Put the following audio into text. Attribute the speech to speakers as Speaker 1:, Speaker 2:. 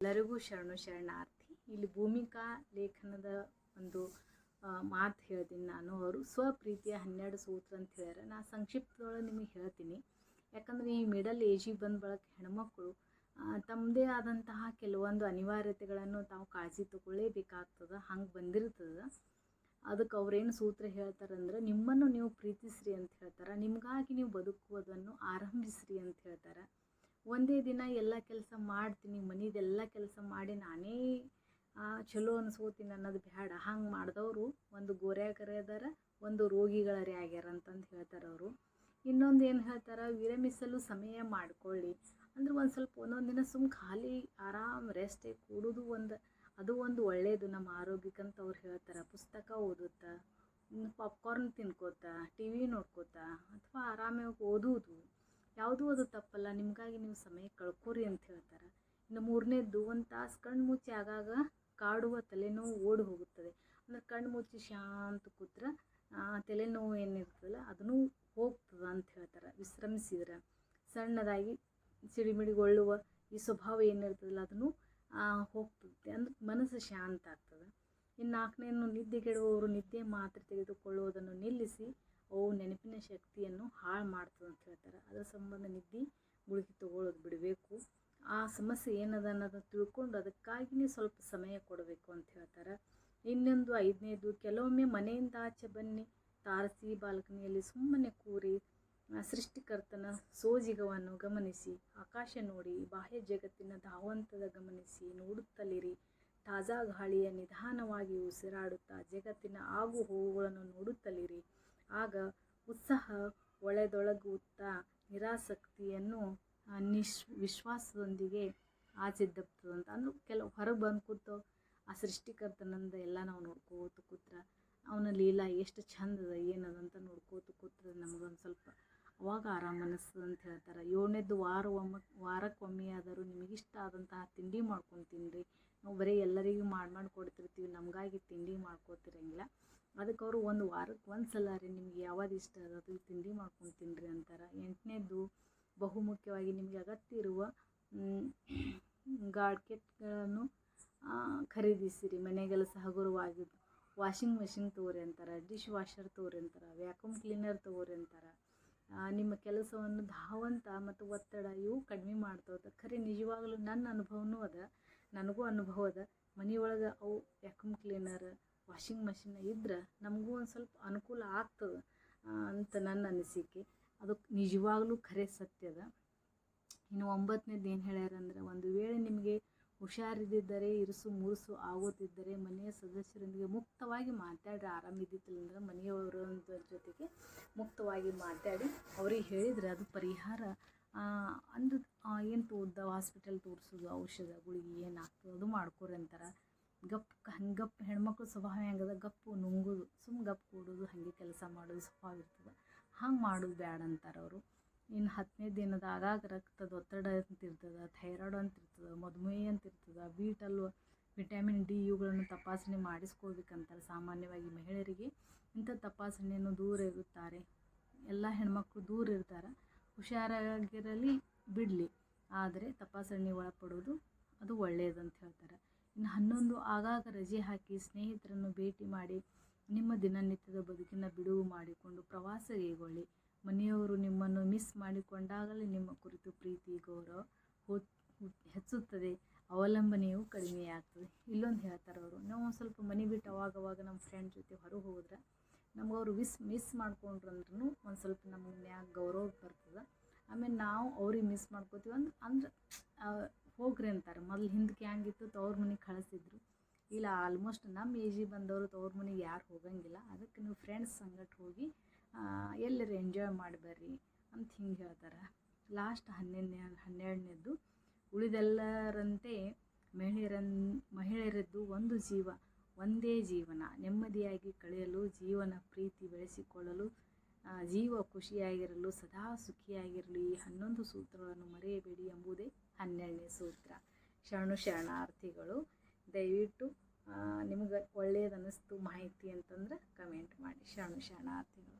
Speaker 1: ಎಲ್ಲರಿಗೂ ಶರಣು ಶರಣಾರ್ಥಿ. ಇಲ್ಲಿ ಭೂಮಿಕಾ ಲೇಖನದ ಒಂದು ಮಾತು ಹೇಳ್ತೀನಿ ನಾನು ಅವರು. ಸ್ವಪ್ರೀತಿಯ ಹನ್ನೆರಡು ಸೂತ್ರ ಅಂತ ಹೇಳ್ಯಾರ. ನಾ ಸಂಕ್ಷಿಪ್ತದೊಳಗೆ ನಿಮಗೆ ಹೇಳ್ತೀನಿ. ಯಾಕಂದರೆ ಈ ಮಿಡಲ್ ಏಜಿಗೆ ಬಂದ ಬಳಕ ಹೆಣ್ಮಕ್ಳು ತಮ್ಮದೇ ಆದಂತಹ ಕೆಲವೊಂದು ಅನಿವಾರ್ಯತೆಗಳನ್ನು ತಾವು ಕಾಳಜಿ ತಗೊಳ್ಳೇಬೇಕಾಗ್ತದೆ, ಹಂಗೆ ಬಂದಿರ್ತದೆ. ಅದಕ್ಕೆ ಅವ್ರೇನು ಸೂತ್ರ ಹೇಳ್ತಾರಂದ್ರೆ, ನಿಮ್ಮನ್ನು ನೀವು ಪ್ರೀತಿಸ್ರಿ ಅಂತ ಹೇಳ್ತಾರೆ. ನಿಮಗಾಗಿ ನೀವು ಬದುಕುವುದನ್ನು ಆರಂಭಿಸ್ರಿ ಅಂತ ಹೇಳ್ತಾರೆ. ಒಂದೇ ದಿನ ಎಲ್ಲ ಕೆಲಸ ಮಾಡ್ತೀನಿ, ಮನೆದೆಲ್ಲ ಕೆಲಸ ಮಾಡಿ ನಾನೇ ಚಲೋ ಅನ್ಸ್ಕೋತೀನಿ ಅನ್ನೋದು ಬೇಡ ಹಂಗೆ ಮಾಡಿದವರು ಒಂದು ಗೋರೆ ಅದಾರ, ಒಂದು ರೋಗಿಗಳರೇ ಆಗ್ಯಾರ ಅಂತಂದು ಹೇಳ್ತಾರೆ ಅವರು. ಇನ್ನೊಂದು ಏನು ಹೇಳ್ತಾರೆ, ವಿರಮಿಸಲು ಸಮಯ ಮಾಡಿಕೊಳ್ಳಿ. ಅಂದ್ರೆ ಒಂದು ಸ್ವಲ್ಪ ಒಂದೊಂದು ದಿನ ಸುಮ್ಮ ಖಾಲಿ, ಆರಾಮ್ ರೆಸ್ಟೇ ಕೂಡೋದು ಒಂದು, ಅದು ಒಂದು ಒಳ್ಳೆಯದು ನಮ್ಮ ಆರೋಗ್ಯಕ್ಕಂತ ಅವ್ರು ಹೇಳ್ತಾರೆ. ಪುಸ್ತಕ ಓದುತ್ತ ಪಾಪ್ಕಾರ್ನ್ ತಿನ್ಕೋತಾ ಟಿ ವಿ ನೋಡ್ಕೋತಾ, ಅಥವಾ ಆರಾಮಾಗಿ ಓದುವುದು ಯಾವುದೂ ಅದು ತಪ್ಪಲ್ಲ, ನಿಮಗಾಗಿ ನೀವು ಸಮಯ ಕಳ್ಕೊರಿ ಅಂತ ಹೇಳ್ತಾರೆ. ಇನ್ನು ಮೂರನೇದ್ದು, ಒಂದು ತಾಸು ಕಣ್ಣು ಮುಚ್ಚಿ ಆಗಾಗ ಕಾಡುವ ತಲೆನೋವು ಓಡಿ ಹೋಗುತ್ತದೆ. ಅಂದರೆ ಕಣ್ಣು ಮುಚ್ಚಿ ಶಾಂತ ಕೂತ್ರೆ ತಲೆನೋವು ಏನಿರ್ತದಲ್ಲ, ಅದನ್ನು ಹೋಗ್ತದ ಅಂತ ಹೇಳ್ತಾರೆ. ವಿಶ್ರಮಿಸಿದ್ರೆ. ಸಣ್ಣದಾಗಿ ಸಿಡಿಮಿಡಿಗೊಳ್ಳುವ ಈ ಸ್ವಭಾವ ಏನಿರ್ತದಲ್ಲ, ಅದನ್ನು ಹೋಗ್ತದೆ. ಅಂದ್ರೆ ಮನಸ್ಸು ಶಾಂತ ಆಗ್ತದೆ. ಇನ್ನು ನಾಲ್ಕನೇನು ನಿದ್ದೆಗೆಡುವವರು ನಿದ್ದೆ ಮಾತ್ರೆ ತೆಗೆದುಕೊಳ್ಳುವುದನ್ನು ನಿಲ್ಲಿಸಿ ಅವು ನೆನಪಿನ ಶಕ್ತಿಯನ್ನು ಹಾಳು ಮಾಡ್ತದೆ ಅಂತ ಹೇಳ್ತಾರೆ. ಅದರ ಸಂಬಂಧ ನಿದ್ದೆ ಗುಳಿಗೆ ತಗೊಳ್ಳೋದು ಬಿಡಬೇಕು. ಆ ಸಮಸ್ಯೆ ಏನದ ಅನ್ನೋದನ್ನು ತಿಳ್ಕೊಂಡು ಅದಕ್ಕಾಗಿಯೇ ಸ್ವಲ್ಪ ಸಮಯ ಕೊಡಬೇಕು ಅಂತ ಹೇಳ್ತಾರೆ. ಇನ್ನೊಂದು ಐದನೇದು, ಕೆಲವೊಮ್ಮೆ ಮನೆಯಿಂದ ಆಚೆ ಬನ್ನಿ. ತಾರಸಿ ಬಾಲ್ಕನಿಯಲ್ಲಿ ಸುಮ್ಮನೆ ಕೂರಿ ಸೃಷ್ಟಿಕರ್ತನ ಸೋಜಿಗವನ್ನು ಗಮನಿಸಿ, ಆಕಾಶ ನೋಡಿ, ಬಾಹ್ಯ ಜಗತ್ತಿನ ಧಾವಂತದ ಗಮನಿಸಿ, ನೋಡುತ್ತಲಿರಿ. ತಾಜಾ ಗಾಳಿಯ ನಿಧಾನವಾಗಿ ಉಸಿರಾಡುತ್ತಾ ಜಗತ್ತಿನ ಆಗು ಹೋಗುಗಳನ್ನು ನೋಡುತ್ತಲಿರಿ. ಆಗ ಉತ್ಸಾಹ ಒಳೆದೊಳಗುತ್ತಾ ನಿರಾಸಕ್ತಿಯನ್ನು ನಿಶ್, ವಿಶ್ವಾಸದೊಂದಿಗೆ ಆಚೆದ್ದಪ್ತದೆ ಅಂತ. ಅಂದ್ರೆ ಕೆಲವು ಹೊರಗೆ ಬಂದು ಕೂತು, ಆ ಸೃಷ್ಟಿಕರ್ತನಂದ ಎಲ್ಲ ನಾವು ನೋಡ್ಕೋತ ಕೂತ್ರ. ಅವನ ಲೀಲಾ ಎಷ್ಟು ಚಂದದ ಏನದ ಅಂತ ನೋಡ್ಕೋತ ಕೂತ್ರೆ ನಮಗೊಂದು ಸ್ವಲ್ಪ. ಅವಾಗ ಆರಾಮ ಅನಿಸ್ತದೆ ಅಂತ ಹೇಳ್ತಾರೆ. ಏಳನೇದ್ದು ವಾರ ಒಮ್ಮ ವಾರಕ್ಕೊಮ್ಮೆ ಆದರೂ ನಿಮಗಿಷ್ಟ ಆದಂತಹ ತಿಂಡಿ ಮಾಡ್ಕೊಂಡು ತಿನ್ನಿರಿ ನಾವು ಬರೀ ಎಲ್ಲರಿಗೂ ಮಾಡಿ ಮಾಡಿ ಕೊಡ್ತಿರ್ತೀವಿ. ನಮಗಾಗಿ ತಿಂಡಿ ಮಾಡ್ಕೋತಿರಂಗಿಲ್ಲ. ಅದಕ್ಕೆ ಅವರು ಒಂದು ವಾರಕ್ಕೆ ಒಂದು ಸಲ ರೀ ನಿಮ್ಗೆ ಯಾವುದು ಇಷ್ಟ ಅದು ತಿಂಡಿ ಮಾಡ್ಕೊಂಡು ತಿನ್ನಿರಿ ಅಂತಾರೆ. ಎಂಟನೇದು ಬಹುಮುಖ್ಯವಾಗಿ ನಿಮಗೆ ಅಗತ್ಯ ಇರುವ ಗಾಡ್ಕೆಟ್ಗಳನ್ನು ಖರೀದಿಸಿರಿ. ಮನೆಗೆಲ್ಲ ಹಗುರವಾಗಿದ್ದು ವಾಷಿಂಗ್ ಮೆಷಿನ್ ತೊಗೊರಿ ಅಂತಾರೆ ಡಿಶ್ ವಾಷರ್ ತೊಗೊರಿ ಅಂತಾರೆ ವ್ಯಾಕ್ಯೂಮ್ ಕ್ಲೀನರ್ ತೊಗೊರಿ ಅಂತಾರೆ. ನಿಮ್ಮ ಕೆಲಸವನ್ನು ಧಾವಂತ ಮತ್ತು ಒತ್ತಡ ಇವು ಕಡಿಮೆ ಮಾಡ್ತವೆ ಖರೆ ನಿಜವಾಗ್ಲೂ ನನ್ನ ಅನುಭವನೂ ಅದ, ನನಗೂ ಅನುಭವ ಅದ. ಮನೆಯೊಳಗೆ ಅವು ವ್ಯಾಕ್ಯೂಮ್ ಕ್ಲೀನರ್ ವಾಷಿಂಗ್ ಮಷಿನ್ ಇದ್ರೆ ನಮಗೂ ಒಂದು ಸ್ವಲ್ಪ ಅನುಕೂಲ ಆಗ್ತದೆ ಅಂತ ನನ್ನ ಅನಿಸಿಕೆ. ಅದು ನಿಜವಾಗ್ಲೂ ಖರೆ ಸತ್ಯದ ಇನ್ನು ಒಂಬತ್ತನೇದು ಏನು ಹೇಳ್ಯಾರಂದ್ರೆ, ಒಂದು ವೇಳೆ ನಿಮಗೆ ಹುಷಾರಿದ್ದರೆ ಇರುಸು ಮುರುಸು ಆಗುತ್ತಿದ್ದರೆ ಮನೆಯ ಸದಸ್ಯರೊಂದಿಗೆ ಮುಕ್ತವಾಗಿ ಮಾತಾಡಿ ಆರಾಮಿದ್ದಿತ್ತಿಲ್ಲ ಅಂದ್ರೆ ಮನೆಯವರ ಜೊತೆಗೆ ಮುಕ್ತವಾಗಿ ಮಾತಾಡಿ ಅವ್ರಿಗೆ ಹೇಳಿದರೆ ಅದು ಪರಿಹಾರ ಅಂದ್ರೆ ಏನು ತೋರ್ದ ಹಾಸ್ಪಿಟಲ್ ತೋರಿಸೋದು ಔಷಧ ಗುಳಿಗೆ ಏನಾಗ್ತದೆ ಅದು ಮಾಡ್ಕೊರಿ ಅಂತಾರೆ. ಗಪ್ ಹಂಗೆ ಗಪ್ ಹೆಣ್ಮಕ್ಳು ಸ್ವಭಾವ ಹೆಂಗದ, ಗಪ್ಪು ನುಂಗುದು ಸುಮ್ಮ ಗಪ್ ಕೂಡೋದು, ಹಾಗೆ ಕೆಲಸ ಮಾಡೋದು ಸ್ವಭಾವ ಇರ್ತದೆ. ಹಂಗೆ ಮಾಡೋದು ಬ್ಯಾಡ ಅಂತಾರೆ ಅವರು. ಇನ್ನು ಹತ್ತನೇ ದಿನದ ಆಗಾಗ ರಕ್ತದ ಒತ್ತಡ ಅಂತ ಇರ್ತದೆ, ಥೈರಾಯ್ಡ್ ಅಂತ ಇರ್ತದೆ, ಮಧುಮೇಹ ಅಂತ ಇರ್ತದೆ ಬೀಟಲ್ ವಿಟಮಿನ್ ಡಿ ಇವುಗಳನ್ನು ತಪಾಸಣೆ ಮಾಡಿಸ್ಕೊಳ್ಬೇಕಂತಾರೆ ಸಾಮಾನ್ಯವಾಗಿ ಮಹಿಳೆಯರಿಗೆ. ಇಂಥ ತಪಾಸಣೆಯನ್ನು ದೂರ ಇರುತ್ತಾರೆ. ಎಲ್ಲ ಹೆಣ್ಮಕ್ಳು ದೂರ ಇರ್ತಾರೆ. ಹುಷಾರಾಗಿರಲಿ ಬಿಡಲಿ, ಆದರೆ ತಪಾಸಣೆ ಒಳಪಡೋದು ಅದು ಒಳ್ಳೆಯದಂತ ಹೇಳ್ತಾರೆ. ಇನ್ನು ಹನ್ನೊಂದು ಆಗಾಗ ರಜೆ ಹಾಕಿ ಸ್ನೇಹಿತರನ್ನು ಭೇಟಿ ಮಾಡಿ ನಿಮ್ಮ ದಿನನಿತ್ಯದ ಬದುಕಿನ ಬಿಡುವು ಮಾಡಿಕೊಂಡು ಪ್ರವಾಸ ಕೈಗೊಳ್ಳಿ. ಮನೆಯವರು ನಿಮ್ಮನ್ನು ಮಿಸ್ ಮಾಡಿಕೊಂಡಾಗಲೇ ನಿಮ್ಮ ಕುರಿತು ಪ್ರೀತಿ, ಗೌರವ ಹೆಚ್ಚುತ್ತದೆ. ಅವಲಂಬನೆಯು ಕಡಿಮೆಯಾಗ್ತದೆ. ಇಲ್ಲೊಂದು ಹೇಳ್ತಾರೆ ಅವರು ನಾವು ಸ್ವಲ್ಪ ಮನೆ ಬಿಟ್ಟು ಅವಾಗವಾಗ ನಮ್ಮ ಫ್ರೆಂಡ್ ಜೊತೆ ಹೊರಗೆ ಹೋದ್ರೆ ನಮ್ಗೆ ಅವರು ವಿಸ್ ಮಿಸ್ ಮಾಡ್ಕೊಂಡ್ರಂದ್ರೂ ಒಂದು ಸ್ವಲ್ಪ ನಮ್ಮ ಮ್ಯಾಗ ಗೌರವ ಬರ್ತದೆ. ಆಮೇಲೆ ನಾವು ಅವ್ರಿಗೆ ಮಿಸ್ ಮಾಡ್ಕೋತೀವಿ ಅಂದ್ರೆ ಅಂದ್ರೆ ಹೋಗ್ರಿ ಅಂತಾರೆ. ಮೊದಲು ಹಿಂದಕ್ಕೆ ಹ್ಯಾಂಗಿತ್ತು ತವ್ರ ಮನೆಗೆ ಕಳಿಸಿದ್ರು. ಇಲ್ಲ ಆಲ್ಮೋಸ್ಟ್ ನಮ್ಮ ಏಜಿಗೆ ಬಂದವರು ತವ್ರ ಮನೆಗೆ ಯಾರು ಹೋಗಂಗಿಲ್ಲ. ಅದಕ್ಕೆ ನೀವು ಫ್ರೆಂಡ್ಸ್ ಸಂಗಟ ಹೋಗಿ ಎಲ್ಲರೂ ಎಂಜಾಯ್ ಮಾಡಿ ಬರ್ರಿ ಅಂತ ಹಿಂಗೆ ಹೇಳ್ತಾರೆ. ಲಾಸ್ಟ್ ಹನ್ನೆರಡನೇ, ಹನ್ನೆರಡನೇದ್ದು ಉಳಿದೆಲ್ಲರಂತೆ ಮಹಿಳೆಯರನ್, ಮಹಿಳೆಯರದ್ದು ಒಂದು ಜೀವ, ಒಂದೇ ಜೀವನ. ನೆಮ್ಮದಿಯಾಗಿ ಕಳೆಯಲು, ಜೀವನ ಪ್ರೀತಿ ಬೆಳೆಸಿಕೊಳ್ಳಲು ಜೀವ ಖುಷಿಯಾಗಿರಲು, ಸದಾ ಸುಖಿಯಾಗಿರಲು ಈ ಹನ್ನೊಂದು ಸೂತ್ರಗಳನ್ನು ಮರೆಯಬೇಡಿ ಎಂಬುದೇ ಹನ್ನೆರಡನೇ ಸೂತ್ರ. ಶರಣು ಶರಣಾರ್ಥಿಗಳು, ದಯವಿಟ್ಟು ನಿಮ್ಗೆ ಒಳ್ಳೆಯದನ್ನಿಸ್ತು ಮಾಹಿತಿ ಅಂತಂದ್ರೆ ಕಮೆಂಟ್ ಮಾಡಿ. ಶರಣು ಶರಣಾರ್ಥಿಗಳು.